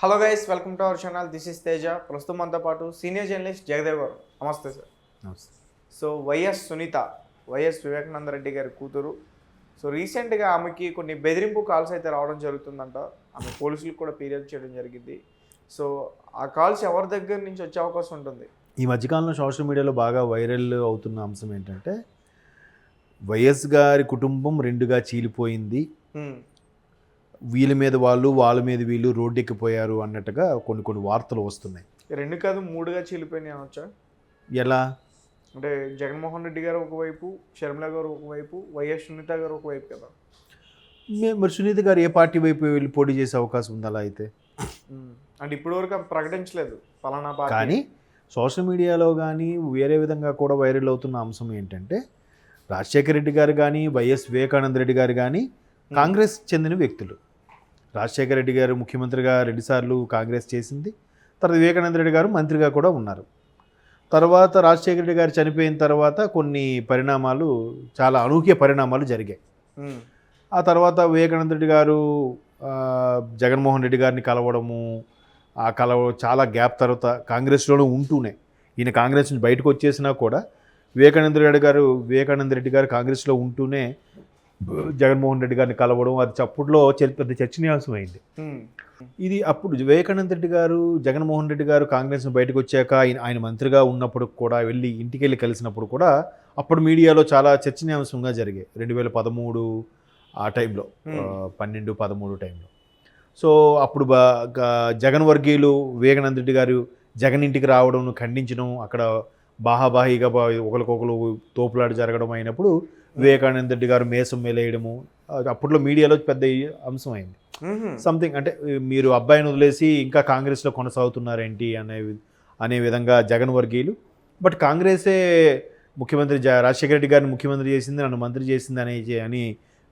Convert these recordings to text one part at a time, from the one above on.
Hello guys welcome to our channel this is Teja ప్రస్తుతం మనతో పాటు సీనియర్ జర్నలిస్ట్ జగదేవ్ గారు. నమస్తే సార్. నమస్తే. So YS Sunitha YS Vivekananda Reddy గారి కూతురు. సో రీసెంట్గా ఆమెకి కొన్ని బెదిరింపు కాల్స్ అయితే రావడం జరుగుతుందంట. ఆమె పోలీసులకు కూడా ఫిర్యాదు చేయడం జరిగింది. సో ఆ కాల్స్ ఎవరి దగ్గర నుంచి వచ్చే అవకాశం ఉంటుంది? ఈ మధ్యకాలంలో సోషల్ మీడియాలో బాగా వైరల్ అవుతున్న అంశం ఏంటంటే వైఎస్ గారి కుటుంబం రెండుగా చీలిపోయింది. వీళ్ళ మీద వాళ్ళు వాళ్ళ మీద వీళ్ళు రోడ్డెక్కిపోయారు అన్నట్టుగా కొన్ని కొన్ని వార్తలు వస్తున్నాయి. రెండు కాదు మూడుగా చీలిపోయినాయి అనొచ్చా? ఎలా? అంటే జగన్మోహన్ రెడ్డి గారు ఒకవైపు షర్మిల గారు ఒకవైపు వైఎస్ సునీత గారు ఒకవైపు కదా? మరి సునీత గారు ఏ పార్టీ వైపు వెళ్ళి పోటీ చేసే అవకాశం ఉంది అలా అయితే. అంటే ఇప్పటివరకు ప్రకటించలేదు పార్టీ. కానీ సోషల్ మీడియాలో కానీ వేరే విధంగా కూడా వైరల్ అవుతున్న అంశం ఏంటంటే రాజశేఖర రెడ్డి గారు కానీ వైఎస్ వివేకానంద రెడ్డి గారు కానీ కాంగ్రెస్ చెందిన వ్యక్తులు. రాజశేఖర రెడ్డి గారు ముఖ్యమంత్రిగా రెండుసార్లు కాంగ్రెస్ చేసింది. తర్వాత వివేకానంద రెడ్డి గారు మంత్రిగా కూడా ఉన్నారు. తర్వాత రాజశేఖర రెడ్డి గారు చనిపోయిన తర్వాత కొన్ని పరిణామాలు చాలా అనూహ్య పరిణామాలు జరిగాయి. ఆ తర్వాత వివేకానంద రెడ్డి గారు జగన్మోహన్ రెడ్డి గారిని కలవడము ఆ కలవ చాలా గ్యాప్ తర్వాత కాంగ్రెస్లోనే ఉంటూనే ఈయన కాంగ్రెస్ నుంచి బయటకు వచ్చేసినా కూడా వివేకానంద రెడ్డి గారు వివేకానంద రెడ్డి గారు కాంగ్రెస్లో ఉంటూనే జగన్మోహన్ రెడ్డి గారిని కలవడం అది చప్పుడులో చరి- పెద్ద చర్చనీయాంశం అయింది హ్మ్. ఇది అప్పుడు వివేకానంద రెడ్డి గారు జగన్మోహన్ రెడ్డి గారు కాంగ్రెస్ బయటకు వచ్చాక ఆయన ఆయన మంత్రిగా ఉన్నప్పుడు కూడా వెళ్ళి ఇంటికి వెళ్ళి కలిసినప్పుడు కూడా అప్పుడు మీడియాలో చాలా చర్చనీయాంశంగా జరిగాయి. రెండు వేల పదమూడు ఆ టైంలో పన్నెండు పదమూడు టైంలో. సో అప్పుడు జగన్ వర్గీయులు వివేకానంద రెడ్డి గారు జగన్ ఇంటికి రావడం ఖండించడం అక్కడ బాహాబాహిగా ఒకరికొకరు తోపులాట జరగడం అయినప్పుడు వివేకానంద రెడ్డి గారు మేసం మేలేయడము అప్పట్లో మీడియాలో పెద్ద అంశం అయింది. సంథింగ్ అంటే మీరు అబ్బాయిని వదిలేసి ఇంకా కాంగ్రెస్లో కొనసాగుతున్నారేంటి అనే అనే విధంగా జగన్ వర్గీయులు. బట్ కాంగ్రెసే ముఖ్యమంత్రి జ రాజశేఖర రెడ్డి గారిని ముఖ్యమంత్రి చేసింది నన్ను మంత్రి చేసింది అని అని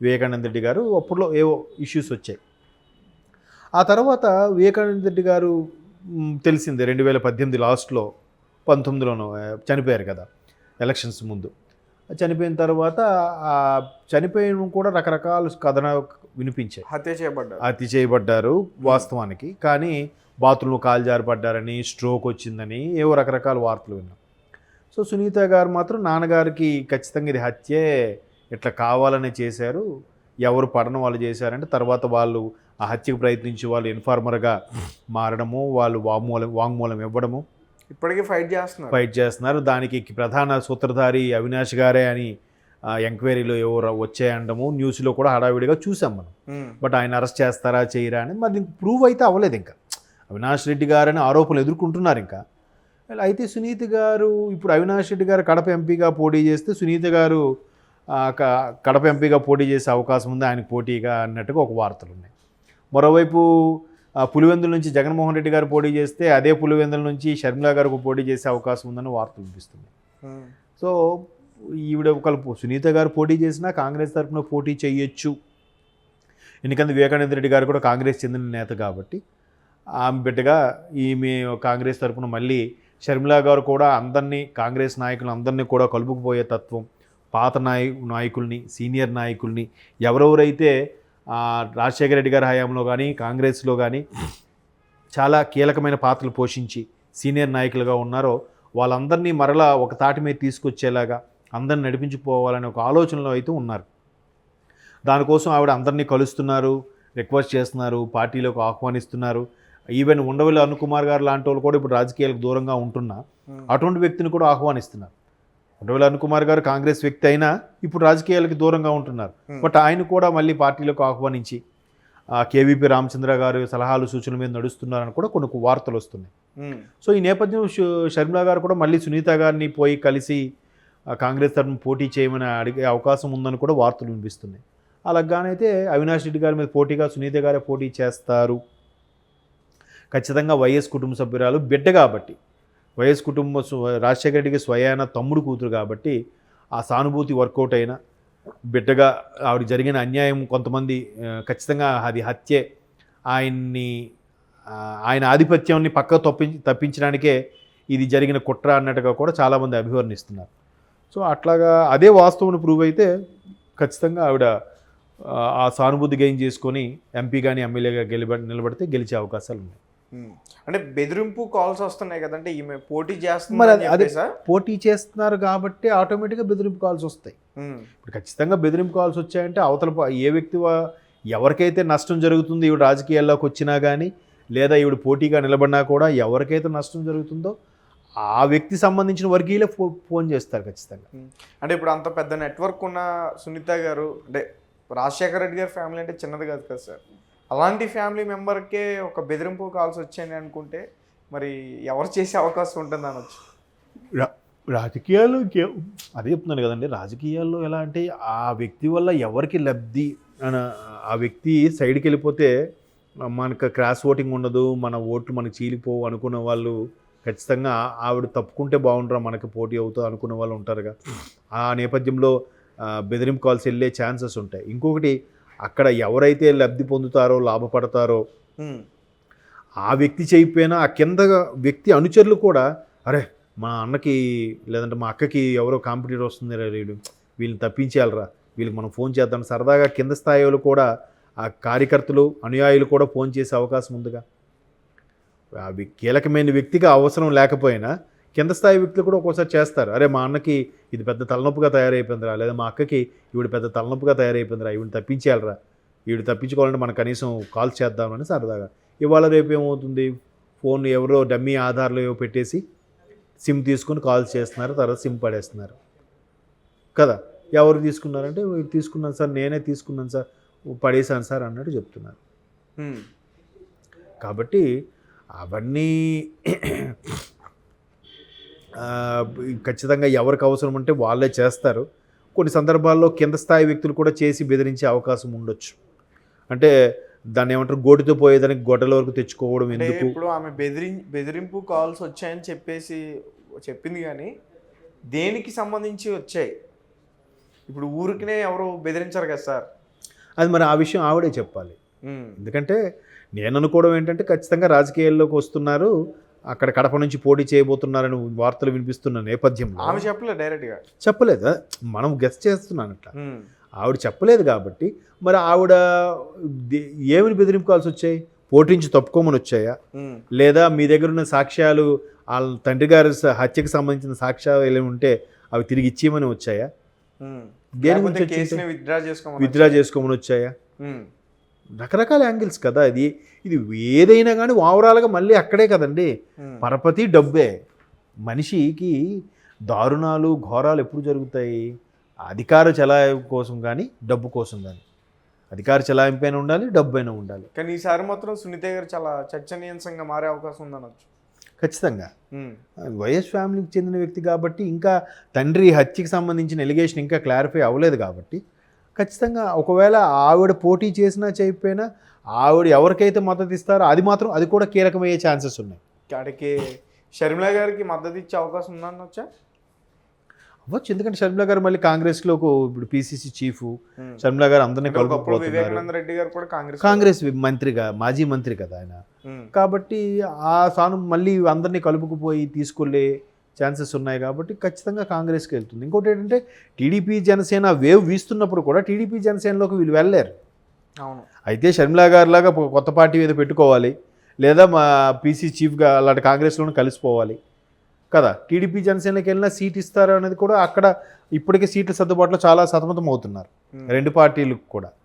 వివేకానంద రెడ్డి గారు అప్పుడులో ఏవో ఇష్యూస్ వచ్చాయి. ఆ తర్వాత వివేకానంద రెడ్డి గారు తెలిసిందే రెండు వేల పద్దెనిమిది లాస్ట్లో పంతొమ్మిదిలోనో చనిపోయారు కదా ఎలక్షన్స్ ముందు. చనిపోయిన తర్వాత ఆ చనిపోయిన కూడా రకరకాల కథన వినిపించాయి. హత్య చేయబడ్డారు. హత్య చేయబడ్డారు వాస్తవానికి. కానీ బాత్రూంలో కాలు జారిపడ్డారని స్ట్రోక్ వచ్చిందని ఏవో రకరకాల వార్తలు విన్నాం. సో సునీత గారు మాత్రం నాన్నగారికి ఖచ్చితంగా ఇది హత్యే ఇట్లా కావాలని చేశారు. ఎవరు పడన వాళ్ళు చేశారంటే తర్వాత వాళ్ళు ఆ హత్యకు ప్రయత్నించి వాళ్ళు ఇన్ఫార్మర్గా మారడము వాళ్ళు వాంగ్మూలం వాంగ్మూలం ఇవ్వడము ఇప్పటికీ ఫైట్ చేస్తున్నారు. ఫైట్ చేస్తున్నారు. దానికి ప్రధాన సూత్రధారి అవినాష్ గారే అని ఎంక్వైరీలో ఎవరు వచ్చాయండము న్యూస్లో కూడా హడావిడిగా చూసాం మనం. బట్ ఆయన అరెస్ట్ చేస్తారా చేయరా అని మరి ప్రూవ్ అయితే అవ్వలేదు ఇంకా. అవినాష్ రెడ్డి గారని ఆరోపణలు ఎదుర్కొంటున్నారు ఇంకా. అయితే సునీత గారు ఇప్పుడు అవినాష్ రెడ్డి గారు కడప ఎంపీగా పోటీ చేస్తే సునీత గారు కడప ఎంపీగా పోటీ చేసే అవకాశం ఉంది ఆయనకు పోటీగా అన్నట్టుగా ఒక వార్తలు ఉన్నాయి. మరోవైపు పులివెందుల నుంచి జగన్మోహన్ రెడ్డి గారు పోటీ చేస్తే అదే పులివెందుల నుంచి షర్మిల గారికి పోటీ చేసే అవకాశం ఉందని వార్తలు వినిపిస్తుంది హ్మ్. సో ఈవిడ ఒక సునీత గారు పోటీ చేసినా కాంగ్రెస్ తరఫున పోటీ చేయొచ్చు ఎందుకంటే వివేకానంద రెడ్డి గారు కూడా కాంగ్రెస్ చెందిన నేత కాబట్టి ఆమె బిడ్డగా ఈమె కాంగ్రెస్ తరఫున మళ్ళీ షర్మిల గారు కూడా అందరినీ కాంగ్రెస్ నాయకులు అందరినీ కూడా కలుపుకుపోయే తత్వం పాత నాయ నాయకుల్ని సీనియర్ నాయకుల్ని ఎవరెవరైతే రాజశేఖర రెడ్డి గారి హయాంలో కానీ కాంగ్రెస్లో కానీ చాలా కీలకమైన పాత్రలు పోషించి సీనియర్ నాయకులుగా ఉన్నారో వాళ్ళందరినీ మరలా ఒక తాటి మీద తీసుకొచ్చేలాగా అందరిని నడిపించుకోవాలనే ఒక ఆలోచనలో అయితే ఉన్నారు. దానికోసం ఆవిడ అందరినీ కలుస్తున్నారు రిక్వెస్ట్ చేస్తున్నారు పార్టీలోకి ఆహ్వానిస్తున్నారు. ఈవెన్ ఉండవల్లి అనుకుమార్ గారు లాంటి వాళ్ళు కూడా ఇప్పుడు రాజకీయాలకు దూరంగా ఉంటున్నా. అటువంటి వ్యక్తిని కూడా ఆహ్వానిస్తున్నారు. ఉండవల్లి అనుకుమార్ గారు కాంగ్రెస్ వ్యక్తి అయినా ఇప్పుడు రాజకీయాలకు దూరంగా ఉంటున్నారు. Hmm. బట్ ఆయన కూడా మళ్ళీ పార్టీలకు ఆహ్వానించి ఆ, కేవీపీ రామచంద్ర గారు సలహాలు సూచనల మీద నడుస్తున్నారని కూడా కొన్ని వార్తలు వస్తున్నాయి. హ్మ్. సో ఈ నేపథ్యం షర్మిల గారు కూడా మళ్ళీ సునీత గారిని పోయి కలిసి కాంగ్రెస్ తరఫున పోటీ చేయమని అడిగే అవకాశం ఉందని కూడా వార్తలు వినిపిస్తున్నాయి. అలాగానైతే అవినాష్ రెడ్డి గారి మీద పోటీగా సునీత గారే పోటీ చేస్తారు. ఖచ్చితంగా వైఎస్ కుటుంబ సభ్యురాలు బిడ్డ కాబట్టి. వైఎస్ కుటుంబ రాజశేఖర రెడ్డికి స్వయాన తమ్ముడు కూతురు కాబట్టి ఆ సానుభూతి వర్కౌట్ అయినా బిడ్డగా ఆవిడ జరిగిన అన్యాయం కొంతమంది ఖచ్చితంగా అది హత్యే. ఆయన్ని ఆయన ఆధిపత్యాన్ని పక్క తప్పి తప్పించడానికే ఇది జరిగిన కుట్ర అన్నట్టుగా కూడా చాలామంది అభివర్ణిస్తున్నారు. సో అట్లాగా అదే వాస్తవం ప్రూవ్ అయితే ఖచ్చితంగా ఆవిడ ఆ, సానుభూతి గెయిన్ చేసుకొని ఎంపీ కానీ ఎమ్మెల్యేగా గెలిబ నిలబడితే గెలిచే అవకాశాలు ఉన్నాయి. అంటే బెదిరింపు కాల్స్ వస్తున్నాయి కదంటే ఈమె పోటీ చేస్తుంది అది- పోటీ చేస్తున్నారు కాబట్టి ఆటోమేటిక్గా బెదిరింపు కాల్స్ వస్తాయి. ఇప్పుడు ఖచ్చితంగా బెదిరింపు కాల్స్ వచ్చాయంటే అవతల ఏ వ్యక్తి ఎవరికైతే నష్టం జరుగుతుందో ఈవిడ రాజకీయాల్లోకి వచ్చినా కానీ లేదా ఈవిడ పోటీగా నిలబడినా కూడా ఎవరికైతే నష్టం జరుగుతుందో ఆ వ్యక్తి సంబంధించిన వర్గీయులే ఫో ఫోన్ చేస్తారు ఖచ్చితంగా. అంటే ఇప్పుడు అంత పెద్ద నెట్వర్క్ ఉన్న సునీత గారు అంటే రాజశేఖర రెడ్డి గారి ఫ్యామిలీ అంటే చిన్నది కాదు కదా సార్? అలాంటి ఫ్యామిలీ మెంబర్కే ఒక బెదిరింపు కాల్స్ వచ్చాయని అనుకుంటే మరి ఎవరు చేసే అవకాశం ఉంటుంది అనొచ్చు. రా- రాజకీయాలు అదే చెప్తున్నాను కదండి. రాజకీయాల్లో ఎలా అంటే ఆ వ్యక్తి వల్ల ఎవరికి లబ్ధి అని ఆ వ్యక్తి సైడ్కి వెళ్ళిపోతే మనకు క్రాస్ ఓటింగ్ ఉండదు మన ఓట్లు మనకు చీలిపోవు అనుకున్న వాళ్ళు ఖచ్చితంగా ఆవిడ తప్పుకుంటే బాగుంటారా మనకి పోటీ అవుతుంది అనుకున్న వాళ్ళు ఉంటారుగా. ఆ నేపథ్యంలో బెదిరింపు కాల్స్ వెళ్ళే ఛాన్సెస్ ఉంటాయి. ఇంకొకటి అక్కడ ఎవరైతే లబ్ధి పొందుతారో లాభపడతారో. ఆ వ్యక్తి చేయకపోయినా ఆ కింద వ్యక్తి అనుచరులు కూడా అరే మా అన్నకి లేదంటే మా అక్కకి ఎవరో కాంపిటీటర్ వస్తుంది రా వీళ్ళు వీళ్ళని తప్పించేయాలరా వీళ్ళకి మనం ఫోన్ చేద్దాం సరదాగా కింద స్థాయిలో కూడా ఆ కార్యకర్తలు అనుయాయులు కూడా ఫోన్ చేసే అవకాశం ఉందిగా కీలకమైన వ్యక్తిగా అవసరం లేకపోయినా కింద స్థాయి వ్యక్తులు కూడా ఒక్కోసారి చేస్తారు. అరే మా అన్నకి ఇది పెద్ద తలనొప్పిగా తయారైపోయిందిరా లేదా మా అక్కకి ఈవిడ పెద్ద తలనొప్పిగా తయారైపోయిందిరా ఈవిడ తప్పించేయాలరా ఈవిడ తప్పించుకోవాలంటే మనం కనీసం కాల్ చేద్దామని సరదాగా. ఇవాళ రేపు ఏమవుతుంది? ఫోన్ ఎవరో డమ్మీ ఆధార్లో ఏవో పెట్టేసి సిమ్ తీసుకొని కాల్ చేస్తున్నారు తర్వాత సిమ్ పడేస్తున్నారు. కదా? ఎవరు తీసుకున్నారంటే "వీడు తీసుకున్నాను సార్ నేనే తీసుకున్నాను సార్ పడేశాను సార్ అన్నట్టు చెప్తున్నారు. కాబట్టి అవన్నీ ఖచ్చితంగా ఎవరికి అవసరం ఉంటే వాళ్ళే చేస్తారు. కొన్ని సందర్భాల్లో కింద స్థాయి వ్యక్తులు కూడా చేసి బెదిరించే అవకాశం ఉండొచ్చు. అంటే దాన్ని ఏమంటారు? గోటితో పోయేదానికి గొడ్డల వరకు తెచ్చుకోవడం ఎందుకు? ఇప్పుడు ఆమె బెదిరి బెదిరింపు కాల్స్ వచ్చాయని చెప్పేసి చెప్పింది కానీ దేనికి సంబంధించి వచ్చాయి? ఇప్పుడు ఊరికినే ఎవరు బెదిరించారు కదా సార్. అది మరి ఆ విషయం ఆవిడే చెప్పాలి. ఎందుకంటే నేను అనుకోవడం ఏంటంటే ఖచ్చితంగా రాజకీయాల్లోకి వస్తున్నారు. అక్కడ కడప నుంచి పోటీ చేయబోతున్నారని వార్తలు వినిపిస్తున్న నేపథ్యంలో ఆమె చెప్పలేదు డైరెక్ట్గా చెప్పలేదా మనం గెస్ట్ చేస్తున్నాను అట్లా ఉమ్. ఆవిడ చెప్పలేదు కాబట్టి మరి ఆవిడ ఏమని బెదిరింపు కాల్సి వచ్చాయి పోటీ నుంచి తప్పుకోమని వచ్చాయా. లేదా మీ దగ్గర ఉన్న సాక్ష్యాలు వాళ్ళ తండ్రి గారి హత్యకు సంబంధించిన సాక్ష్యాలు ఏమి ఉంటే అవి తిరిగి ఇచ్చేయమని వచ్చాయా. దేని గురించి? విత్డ్రా చేసుకోమని వచ్చాయా. రకరకాల యాంగిల్స్ కదా ఇది ఇది ఏదైనా కానీ ఓవరాల్గా మళ్ళీ అక్కడే కదండి. పరపతి డబ్బే. మనిషికి దారుణాలు ఘోరాలు ఎప్పుడు జరుగుతాయి? అధికార చలాయింపు కోసం కానీ డబ్బు కోసం కానీ అధికార చలాయింపు అయినా ఉండాలి డబ్బు అయినా ఉండాలి. కానీ ఈసారి మాత్రం సునీత గారు చాలా చర్చనీయాంశంగా మారే అవకాశం ఉందనొచ్చు. ఖచ్చితంగా. వైఎస్ ఫ్యామిలీకి చెందిన వ్యక్తి కాబట్టి ఇంకా తండ్రి హత్యకి సంబంధించిన ఎలిగేషన్ ఇంకా క్లారిఫై అవ్వలేదు కాబట్టి ఖచ్చితంగా ఒకవేళ ఆవిడ పోటీ చేసినా చేయకపోయినా ఆవిడ ఎవరికైతే మద్దతు ఇస్తారో అది మాత్రం అది కూడా కీలకమయ్యే ఛాన్సెస్ ఉన్నాయి. కాడికి షర్మిల గారికి మద్దతు ఇచ్చే అవకాశం ఉందనొచ్చా అవ్వచ్చు ఎందుకంటే షర్మిల గారు మళ్ళీ కాంగ్రెస్లో ఇప్పుడు పిసిసి చీఫ్ షర్మిల గారు అందరినీ రెడ్డి గారు కూడా కాంగ్రెస్ కాంగ్రెస్ మంత్రిగా మాజీ మంత్రి కదా ఆయన. కాబట్టి ఆ స్థానం మళ్ళీ అందరినీ కలుపుకుపోయి తీసుకెళ్ళే ఛాన్సెస్ ఉన్నాయి కాబట్టి ఖచ్చితంగా కాంగ్రెస్కి వెళ్తుంది. ఇంకోటి ఏంటంటే టీడీపీ జనసేన వేవ్ వీస్తున్నప్పుడు కూడా టీడీపీ జనసేనలోకి వీళ్ళు వెళ్ళలేరు. అవును. అయితే షర్మిలా గారిలాగా ఒక కొత్త పార్టీ ఏదో పెట్టుకోవాలి లేదా మా పీసీ చీఫ్గా అలాంటి కాంగ్రెస్లోనే కలిసిపోవాలి కదా. టీడీపీ జనసేనకి వెళ్ళినా సీట్ ఇస్తారు అనేది కూడా అక్కడ ఇప్పటికే సీట్ల సర్దుబాటులో చాలా సతమతం అవుతున్నారు. రెండు పార్టీలకు కూడా.